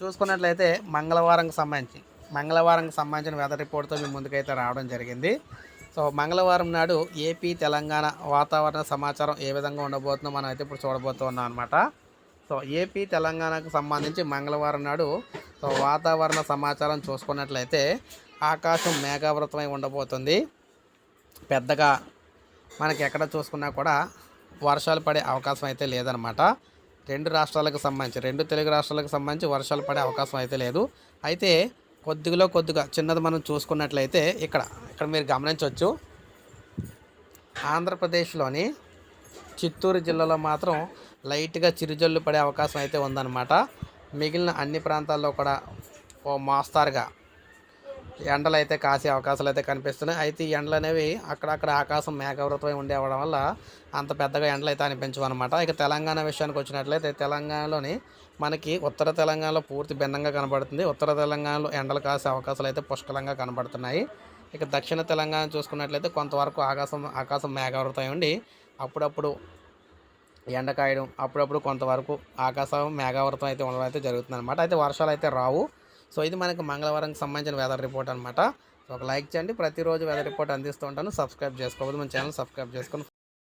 చూసుకున్నట్లయితే మంగళవారంకి సంబంధించి మంగళవారంకి సంబంధించిన వెదర్ రిపోర్ట్తో మీ ముందుకైతే రావడం జరిగింది. సో మంగళవారం నాడు ఏపీ తెలంగాణ వాతావరణ సమాచారం ఏ విధంగా ఉండబోతుందో మనం అయితే ఇప్పుడు చూడబోతున్నాం అనమాట సో ఏపీ తెలంగాణకు సంబంధించి మంగళవారం నాడు సో వాతావరణ సమాచారం చూసుకున్నట్లయితే ఆకాశం మేఘావృతమై ఉండబోతుంది. పెద్దగా మనకి ఎక్కడ చూసుకున్నా కూడా వర్షాలు పడే అవకాశం అయితే లేదనమాట రెండు రాష్ట్రాలకు సంబంధించి రెండు తెలుగు రాష్ట్రాలకు సంబంధించి వర్షాలు పడే అవకాశం అయితే లేదు. అయితే కొద్దిగా కొద్దిగా చిన్నది మనం చూసుకున్నట్లయితే ఇక్కడ ఇక్కడ మీరు గమనించవచ్చు. ఆంధ్రప్రదేశ్లోని చిత్తూరు జిల్లాలో మాత్రం లైట్గా చిరుజల్లు పడే అవకాశం అయితే ఉందన్నమాట. మిగిలిన అన్ని ప్రాంతాల్లో కూడా ఓ మోస్తారుగా ఎండలు అయితే కాసే అవకాశాలు అయితే కనిపిస్తున్నాయి. అయితే ఈ ఎండలు అనేవి అక్కడక్కడ ఆకాశం మేఘవృతమై ఉండేవడం వల్ల అంత పెద్దగా ఎండలు అయితే అనిపించవు అనమాట ఇక తెలంగాణ విషయానికి వచ్చినట్లయితే తెలంగాణలోని మనకి ఉత్తర తెలంగాణలో పూర్తి భిన్నంగా కనబడుతుంది. ఉత్తర తెలంగాణలో ఎండలు కాసే అవకాశాలు అయితే పుష్కలంగా కనబడుతున్నాయి. ఇక దక్షిణ తెలంగాణ చూసుకున్నట్లయితే కొంతవరకు ఆకాశం ఆకాశం మేఘావృతమై ఉండి అప్పుడప్పుడు ఎండ కాయడం అప్పుడప్పుడు కొంతవరకు ఆకాశం మేఘావృతం అయితే ఉండడం అయితే జరుగుతుంది అనమాట అయితే వర్షాలు అయితే రావు. సో ఇది మనకి మంగళవారంకి సంబంధించిన వెదర్ రిపోర్ట్ అనమాట సో ఒక లైక్ చేయండి. ప్రతిరోజు వెదర్ రిపోర్ట్ అందిస్తూ ఉంటాను. సబ్స్క్రైబ్ చేసుకోవద్దు. మన ఛానల్ సబ్స్క్రైబ్ చేసుకొని